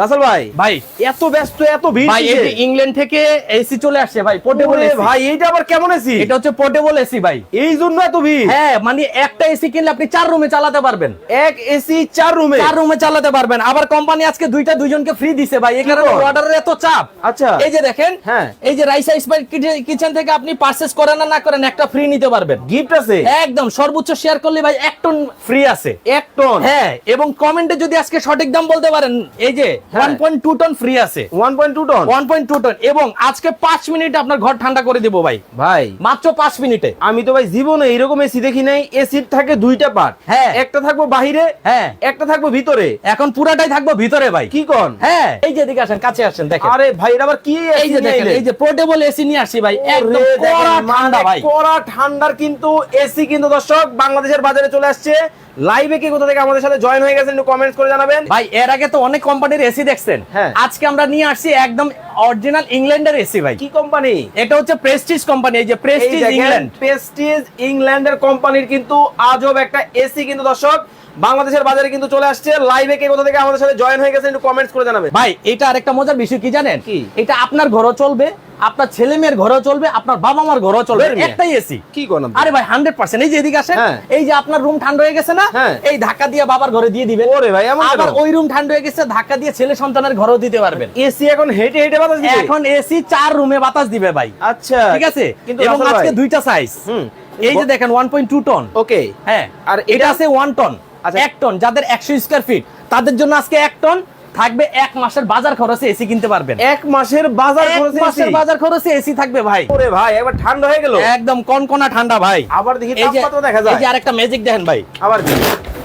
রাসেল ভাই ভাই। এত ব্যস্ত এত ভিড় ভাই এই ইংল্যান্ড থেকে এসি চলে আসছে ভাই পোর্টেবল এসি ভাই এইটা আবার কেমন এসি এটা হচ্ছে পোর্টেবল এসি ভাই। এই জন্য এত ভিড়? হ্যাঁ মানে একটা এসি কিনলে আপনি চার রুমে চালাতে পারবেন। এক এসি চার রুমে চার রুমে চালাতে পারবেন। আবার কোম্পানি আজকে দুইটা দুইজনকে ফ্রি দিছে ভাই। এই কারণে অর্ডারের এত চাপ। আচ্ছা। এই যে দেখেন হ্যাঁ। এই যে রাইসা স্পাইট কিচেন থেকে আপনি পারচেজ করেন না না করেন একটা ফ্রি নিতে পারবেন। গিফট আছে? একদম সর্বোচ্চ শেয়ার করলে ভাই এক টন ফ্রি আছে? এক টন হ্যাঁ। এবং কমেন্টে যদি আজকে সঠিক দাম বলতে পারেন এই যে হ্যাঁ। One point two ton free আছে। One point two ton one point two ton এবং আজকে পাঁচ মিনিটে আপনার ঘর ঠান্ডা করে দিব ভাই। ভাই। মাত্র পাঁচ মিনিটে। আমি তো ভাই জীবনে এরকম এসি দেখি নাই। এসির থাকে দুইটা পার্ট হ্যাঁ। একটা থাকব বাহিরে হ্যাঁ। একটা থাকব ভিতরে। এখন পুরাটাই থাকব ভিতরে ভাই। কি কন? হ্যাঁ। এই যে এদিকে আসেন কাছে আসেন দেখেন। আরে ভাই এটা আবার কি এই যে দেখেন এই যে পোর্টেবল এসি নিয়ে আসি ভাই। একদম কড়া মানে ঠান্ডা ভাই। কড়া ঠান্ডার কিন্তু এসি কিন্তু দর্শক বাংলাদেশের বাজারে চলে আসছে। লাইভে কি কোথা থেকে আমাদের সাথে জয়েন হয়ে গেছেন একটু কমেন্টস করে জানাবেন। ভাই এর আগে তো অনেক কোম্পানির এসি দেখছেন। হ্যাঁ। আজকে আমরা নিয়ে আসছি একদম অরিজিনাল ইংল্যান্ডের এসি ভাই। কি কোম্পানি এটা হচ্ছে প্রেস্টিজ কোম্পানি এই যে প্রেস্টিজ ইংল্যান্ড প্রেস্টিজ ইংল্যান্ডের কোম্পানির কিন্তু আজব একটা এসি কিন্তু দর্শক। বাংলাদেশের বাজারে কিন্তু চলে আসছে। লাইভে কে কোথা থেকে আমাদের সাথে জয়েন হয়ে গেছেন একটু কমেন্টস করে জানাবেন। ভাই এটা আরেকটা মজার বিষয় কি জানেন? কি? এটা আপনার ঘরও চলবে আপনার ছেলে মেয়ের ঘরও চলবে আপনার বাবা মার ঘরও চলবে। একটাই এসি কি কোন আরে ভাই হান্ড্রেড পার্সেন্ট এই যে এদিকে আসেন হ্যাঁ। এই যে আপনার রুম ঠান্ডা হয়ে গেছে না হ্যাঁ। এই ধাক্কা দিয়ে বাবার ঘরে দিয়ে দিবেন। ওরে ভাই আবার ওই রুম ঠান্ডা হয়ে গেছে ধাক্কা দিয়ে ছেলে সন্তানের ঘরেও দিতে পারবেন। এসি এখন হেঁটে হেঁটে বাতাস দিবে? এখন এসি চার রুমে বাতাস দিবে ভাই। আচ্ছা ঠিক আছে? কিন্তু এবং আজকে দুইটা সাইজ হুম। এই যে দেখেন one point two ton okay. হ্যাঁ। আর এটা- এটা আছে ওয়ান টন আচ্ছা। এক টন যাদের একশো স্কোয়ার ফিট তাদের জন্য আজকে এক টন থাকবে এক মাসের বাজার খরচে এসি কিনতে পারবেন। এক মাসের বাজার খরচে মাসের বাজার খরচে এসি থাকবে ভাই। ওরে ভাই একবার ঠান্ডা হয়ে গেল? একদম কনকনা ঠান্ডা ভাই। আবার দেখি এই যে তাপমাত্রা দেখা যায় এই যে আরেকটা ম্যাজিক দেখেন ভাই। আবার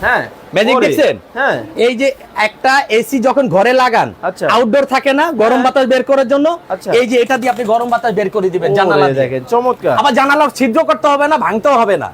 হ্যাঁ ম্যাজিক দেখছেন? হ্যাঁ। এই যে একটা এসি যখন ঘরে লাগান আচ্ছা। আউটডোর থাকে না গরম হ্যাঁ। বাতাস বের করার জন্য আচ্ছা। এই যে এটা দিয়ে আপনি গরম বাতাস বের করে দিবেন জানালা দেখেন চমৎকার। আবার জানালা ছিদ্র করতে হবে না ভাঙতেও হবে না।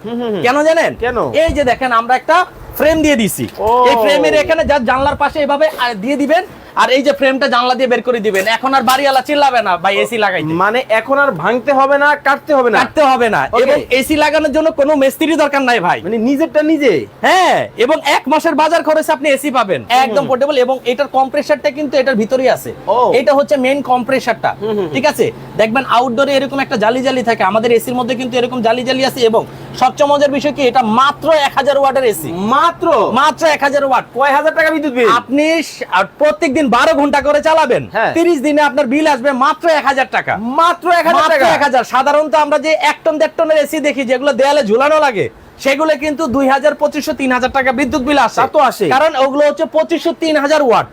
কেন জানেন? কেন? এই যে দেখেন আমরা একটা ফ্রেম দিয়ে দিছি। এই ফ্রেমের এখানে যা জানলার পাশে এভাবে দিয়ে দিবেন আর এই যে ফ্রেমটা জানলা দিয়ে বের করে দিবেন। এখন আর বাড়িওয়ালা চিল্লাবে না ভাই এসি লাগাইতে। মানে এখন আর ভাঙতে হবে না কাটতে হবে না? কাটতে হবে না। এবং এসি লাগানোর জন্য কোনো মিস্ত্রি দরকার নাই ভাই। মানে নিজেরটা নিজে? হ্যাঁ এবং এক মাসের বাজার খরচে আপনি এসি পাবেন। একদম পোর্টেবল এবং এটার কম্প্রেসারটা কিন্তু এটার ভিতরেই আছে। এটা হচ্ছে মেইন কম্প্রেসারটা। ঠিক আছে? দেখবেন আউটডোরে এরকম একটা জালি জালি থাকে। আমাদের এসির মধ্যে কিন্তু এরকম জালি জালি আছে এবং সবচেয়ে মজার বিষয় কি এটা মাত্র এক হাজার ওয়াটের এসি। মাত্র? মাত্র এক হাজার ওয়াট। কয় হাজার টাকা বিদ্যুৎ বিল? আপনি প্রত্যেক দিন বারো ঘণ্টা করে চালাবেন। হ্যাঁ। তিরিশ দিনে আপনার বিল আসবে মাত্র এক হাজার টাকা। মাত্র এক হাজার টাকা? এক হাজার। সাধারণত আমরা যে এক টন দেড় টনের এসি দেখি যেগুলো দেয়ালে ঝুলানো লাগে সেগুলো কিন্তু দুই হাজার পঁচিশশো তিন হাজার টাকা বিদ্যুৎ বিল আসে। তো আসে। কারণ ওগুলো হচ্ছে পঁচিশশো তিন হাজার ওয়াট।